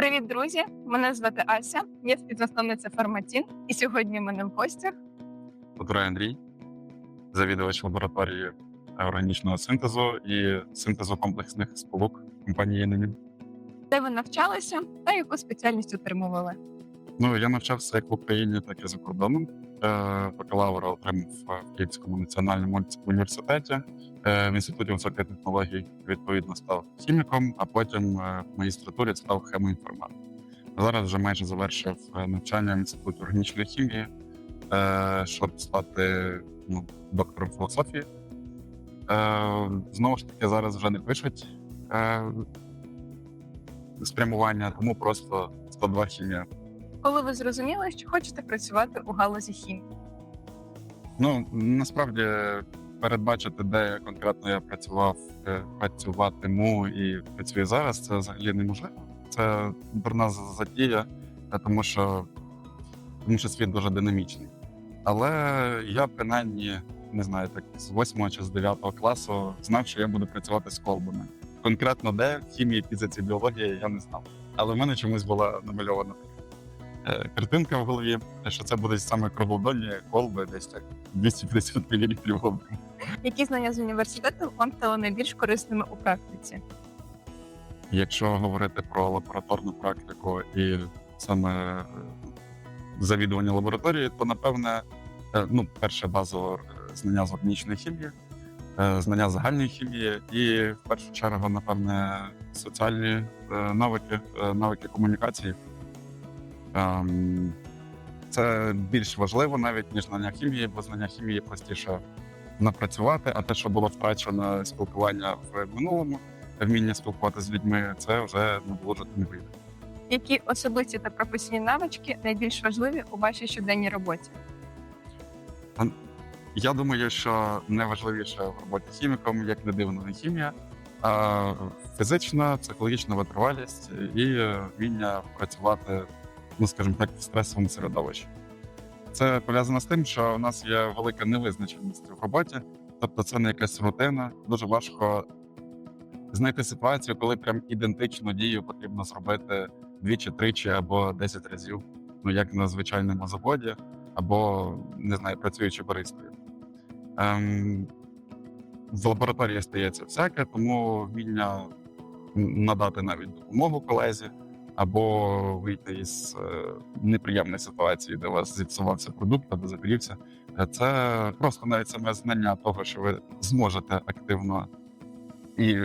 Привіт, друзі! Мене звати Ася, я співзасновниця Фарматін, і сьогодні в мене в гостях. Батурай Андрій, завідувач лабораторії органічного синтезу і синтезу комплексних сполук компанії Енемін. Де ви навчалися та яку спеціальність отримували? Ну я навчався як в Україні, так і за кордоном. Е, Бакалавра отримав в Київському національному університеті. Е, В інституті високих технологій відповідно став хіміком, а потім е, в магістратурі став хемоінформатом. Зараз вже майже завершив е, навчання в інституті органічної хімії, е, щоб стати ну, доктором філософії. Е, Знову ж таки, зараз вже не пишуть е, спрямування, тому просто 102 хімія. Коли ви зрозуміли, що хочете працювати у галузі хімії? Ну насправді передбачити, де конкретно я працював, е, працюватиму і працюю зараз, це взагалі неможливо. Це дурна за- затія, е, тому що, тому що світ дуже динамічний. Але я принаймні не знаю, так з 8 чи з 9 класу знав, що я буду працювати з колбами. Конкретно де в хімії, фізиці, біології я не знав. Але в мене чомусь була намальована картинка в голові, що це будуть саме круглодонні колби, десь так 250 мл в об'ємі. Які знання з університету вам стали найбільш корисними у практиці? Якщо говорити про лабораторну практику і саме е, завідування лабораторії, то напевне, е, ну, перше базово е, знання з органічної хімії, е, знання загальної хімії, і в першу чергу, напевне, соціальні е, навики, е, навики комунікації. Ем, Це більш важливо навіть ніж знання хімії, бо знання хімії простіше напрацювати, а те, що було втрачено спілкування в минулому, вміння спілкуватися з людьми, це вже не вийде. Які особисті та професійні навички найбільш важливі у вашій щоденній роботі? Я думаю, що найважливіше в роботі хіміком, як не дивно, не хімія, а фізична, психологічна витривалість і вміння працювати, ну скажімо так, в стресовому середовищі. Це пов'язано з тим, що у нас є велика невизначеність в роботі, тобто це не якась рутина. Дуже важко знайти ситуацію, коли прям ідентичну дію потрібно зробити двічі, тричі або 10 разів, ну як на звичайному заводі, або не знаю, працюючи баристою. Ем, в лабораторії стається всяке, тому вміння надати навіть допомогу колезі, або вийти із е, неприємної ситуації, де у вас зіпсувався продукт або загорівся. Е, Це просто навіть саме знання того, що ви зможете активно і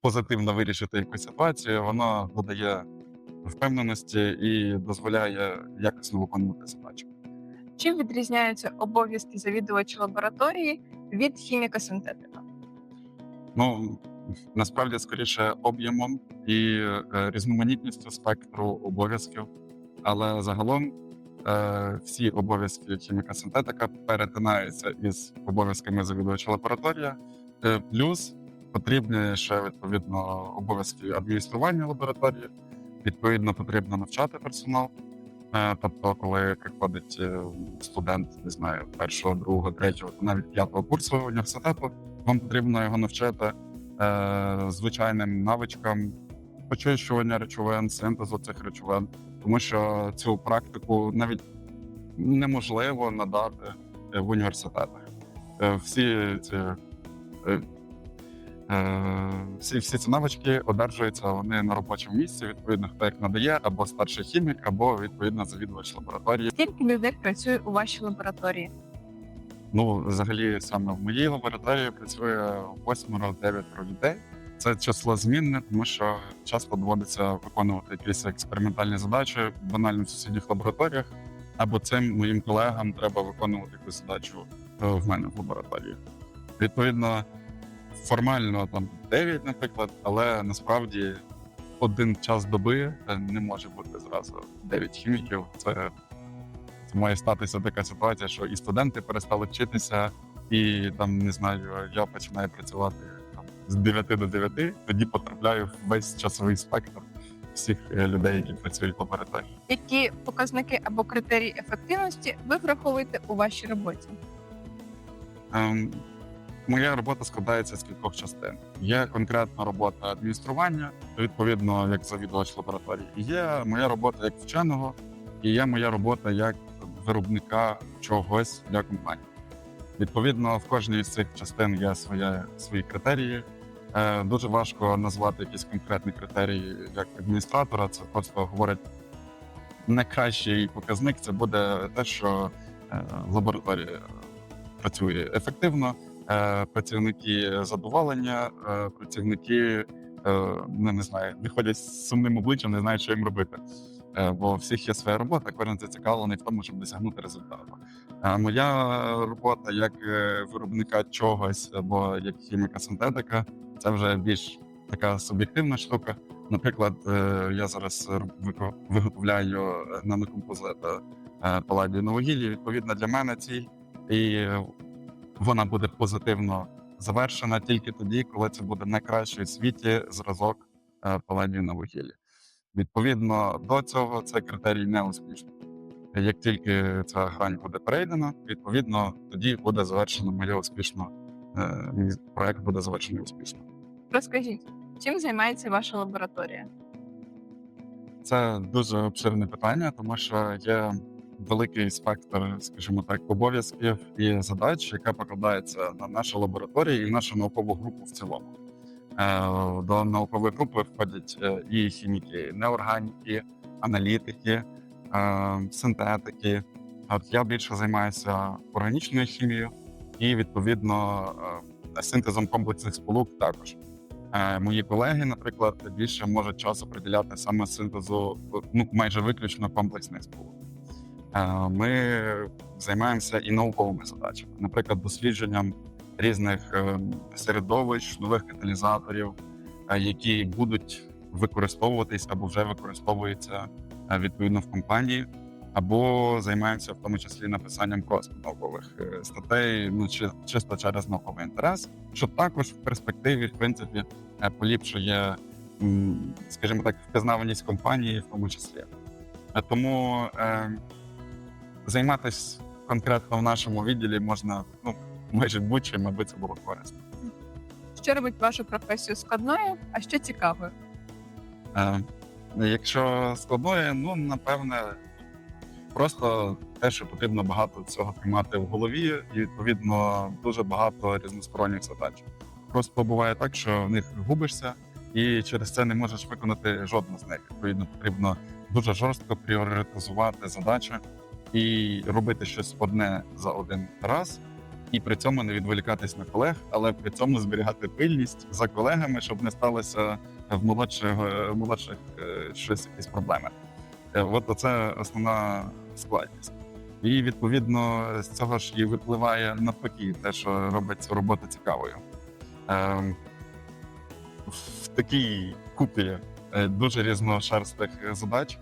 позитивно вирішити якусь ситуацію, воно додає впевненості і дозволяє якісно виконувати задачу. Чим відрізняються обов'язки завідувача лабораторії від хіміка-синтетика? Ну насправді скоріше об'ємом і е, різноманітністю спектру обов'язків, але загалом е, всі обов'язки хіміка синтетика перетинаються із обов'язками завідувача лабораторія. Е, плюс потрібні ще відповідно обов'язки адміністрування лабораторії. Відповідно, потрібно навчати персонал. Тобто, коли приходить студент, не знаю, першого, другого, третього, навіть п'ятого курсу університету, вам потрібно його навчити е, звичайним навичкам очищування речовин, синтезу цих речовин, тому що цю практику навіть неможливо надати е, в університетах. Е, Всі ці е, Е, Всі, всі ці навички одержуються вони на робочому місці, відповідно, хто як надає, або старший хімік, або відповідно завідувач лабораторії. Скільки людей працює у вашій лабораторії? Ну, взагалі, саме в моїй лабораторії працює восьмеро-дев'ятеро людей. Це число змінне, тому що часто доводиться виконувати якісь експериментальні задачі банально в сусідніх лабораторіях, або цим моїм колегам треба виконувати якусь задачу е, в мене в лабораторії. Відповідно, формально там 9, наприклад, але насправді один час доби е, не може бути зразу 9 хіміків. Це має статися така ситуація, що і студенти перестали вчитися, і там не знаю, я починаю працювати там з 9 до 9, тоді потрапляю в весь часовий спектр всіх е, людей, які працюють в лабораторії. Які показники або критерії ефективності ви враховуєте у вашій роботі? Ем, моя робота складається з кількох частин. Є конкретна робота адміністрування, відповідно, як завідувач лабораторії. Є моя робота як вченого, і є моя робота як виробника чогось для компанії. Відповідно, в кожній з цих частин є своє, свої критерії. Е, дуже важко назвати якісь конкретні критерії як адміністратора. Це просто говорить найкращий показник. Це буде те, що е, лабораторія працює ефективно, е, працівники задоволення, е, працівники е, ну, не знаю, виходять з сумним обличчям, не знають, що їм робити. Е, Бо всіх є своя робота, кожен зацікавлений в тому, щоб досягнути результату. А моя робота як е, виробника чогось або як хіміка синтетика, це вже більш така суб'єктивна штука. Наприклад, е, я зараз виготовляю е, нанокомпозити е, паладію на вугіллі. Відповідно для мене ціль, і е, вона буде позитивно завершена тільки тоді, коли це буде найкращий у світі зразок е, на вугіллі. Відповідно до цього це критерій не успішний. Як тільки ця грань буде перейдена, відповідно тоді буде завершено моє успішно. е, Мій проект буде завершений успішно. Розкажіть, чим займається ваша лабораторія? Це дуже обширне питання, тому що є великий спектр, скажімо так, обов'язків і задач, яка покладається на нашу лабораторію і нашу наукову групу в цілому. Е, До наукової групи входять е, і хіміки, неорганіки, аналітики, е, синтетики. От я більше займаюся органічною хімією і відповідно синтезом комплексних сполук також. Мої колеги, наприклад, більше можуть часу приділяти саме синтезу ну майже виключно комплексних сполук. Ми займаємося і науковими задачами, наприклад, дослідженням різних е, середовищ, нових каталізаторів, е, які будуть використовуватись або вже використовуються е, відповідно в компанії, або займаємося в тому числі написанням просто наукових статей, ну чи чисто через науковий інтерес, що також в перспективі, в принципі, поліпшує, скажімо так, впізнаваність компанії, в тому числі. Тому е, займатися конкретно в нашому відділі можна ну, майже будь-чим, аби це було корисно. Що робить вашу професію складною, а що цікавою? Е, якщо складною, ну напевне, просто те, що потрібно багато цього тримати в голові, і відповідно дуже багато різносторонніх задач. Просто буває так, що в них губишся, і через це не можеш виконати жодну з них. Відповідно, потрібно дуже жорстко пріоритизувати задачі і робити щось одне за один раз. І при цьому не відволікатись на колег, але при цьому зберігати пильність за колегами, щоб не сталося в молодших, в молодших е, щось якісь проблеми. Е, От це основна складність. І відповідно з цього ж і випливає навпаки, те, що робить цю роботу цікавою. Ем, В такій купі е, дуже різношерстих задач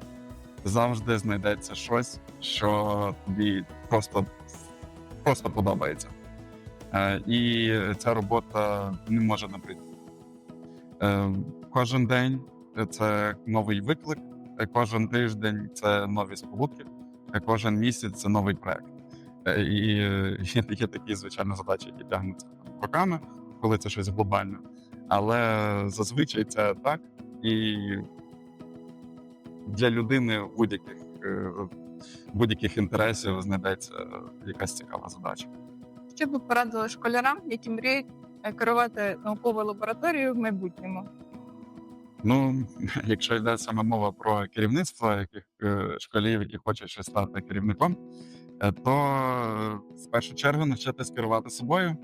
завжди знайдеться щось, що тобі просто, просто подобається. Е, І ця робота не може набрити. Е, Кожен день це новий виклик, е, кожен тиждень це нові сполуки, кожен місяць це новий проект. І є, такі звичайно задачі, які тягнуться роками, коли це щось глобальне. Але зазвичай це так, і для людини будь-яких будь-яких інтересів знайдеться якась цікава задача. Що б порадили школярам, які мріють е, керувати науковою лабораторією в майбутньому? Ну, якщо йде саме мова про керівництво яких е, школів, які хочуть щось стати керівником, е, то в першу чергу навчитись керувати собою.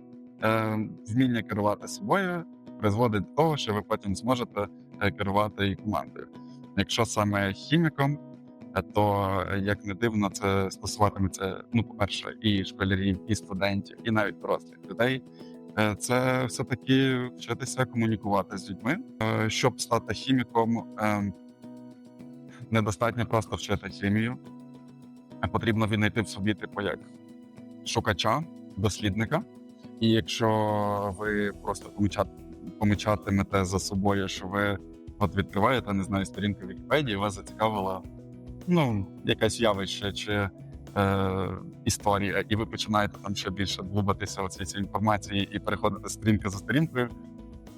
Вміння керувати собою призводить до того, що ви потім зможете керувати і командою. Якщо саме хіміком, то е, як не дивно, це стосуватиметься, ну, по-перше, і школярів, і студентів, і навіть дорослих людей. Е, Це все таки вчитися комунікувати з людьми. Е, Щоб стати хіміком, е, недостатньо просто вчити хімію, потрібно віднайти в собі типу як шукача, дослідника. І якщо ви просто помічат, помічатимете за собою, що ви от відкриваєте, не знаю, сторінку Вікіпедії, вас зацікавило ну, якесь явище чи е, історія, і ви починаєте там ще більше глибитися у цій цій інформації і переходити сторінка за сторінкою,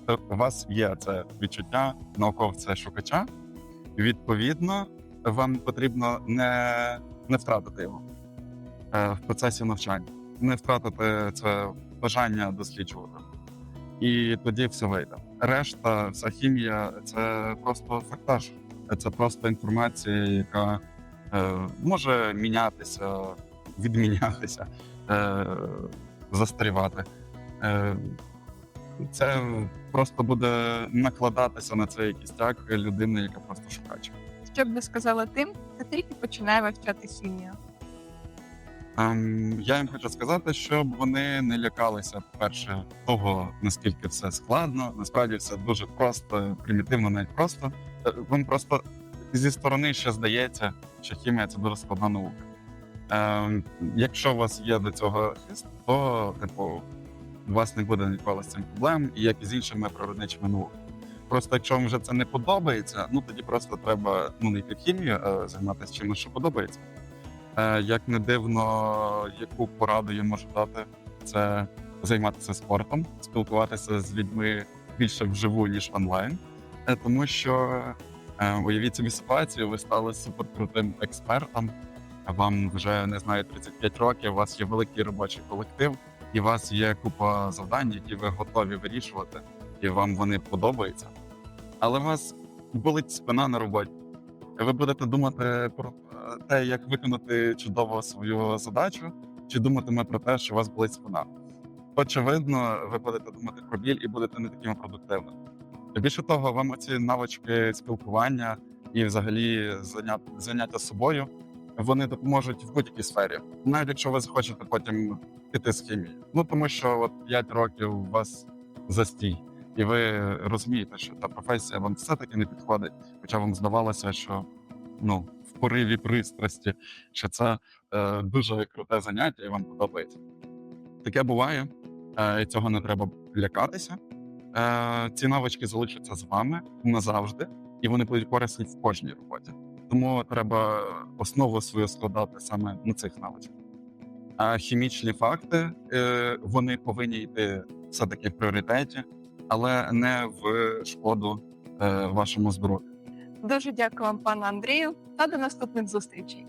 то у вас є це відчуття науковця шукача. Відповідно, вам потрібно не, не втратити його е, в процесі навчання, не втратити це бажання досліджувати. І тоді все вийде. Решта, вся хімія це просто фактаж, це просто інформація, яка е, може мінятися, відмінятися, е, застарівати. Е, це просто буде накладатися на цей кістяк людини, яка просто шукаче. Що б ви сказали тим, хто тільки починає вивчати хімію? Ем, я їм хочу сказати, щоб вони не лякалися перше того, наскільки все складно. Насправді все дуже просто, примітивно, навіть просто. Е, Вам просто зі сторони ще здається, що хімія це дуже складна наука. Ем, якщо у вас є до цього хист, то типу у вас не буде ніколи з цим проблем, і як і з іншими природничими науками. Просто якщо вам вже це не подобається, ну тоді просто треба ну не йти в хімію, а займатися чимось, що подобається. Е, Як не дивно, яку пораду я можу дати, це займатися спортом, спілкуватися з людьми більше вживу, ніж онлайн. Е, Тому що е, уявіть собі ситуацію, ви стали суперкрутим експертом, вам вже не знаю 35 років, у вас є великий робочий колектив, і у вас є купа завдань, які ви готові вирішувати, і вам вони подобаються. Але у вас болить спина на роботі. Ви будете думати про е, те, як виконати чудово свою задачу, чи думатиме про те, що у вас болить спина. Очевидно, ви будете думати про біль і будете не такими продуктивними. Більше того, вам ці навички спілкування і взагалі заняття, собою вони допоможуть в будь-якій сфері, навіть якщо ви захочете потім піти з хімії. Ну тому що от 5 років у вас застій, і ви розумієте, що та професія вам все-таки не підходить, хоча вам здавалося, що ну в пориві пристрасті, що це е, дуже круте заняття і вам подобається. Таке буває, е, і цього не треба лякатися. Е, ці навички залишаться з вами назавжди, і вони будуть корисні в кожній роботі. Тому треба основу свою складати саме на цих навичках. А хімічні факти е, вони повинні йти все-таки в пріоритеті, але не в шкоду е, вашому здоров'ю. Дуже дякую вам, пане Андрію, та до наступних зустрічей.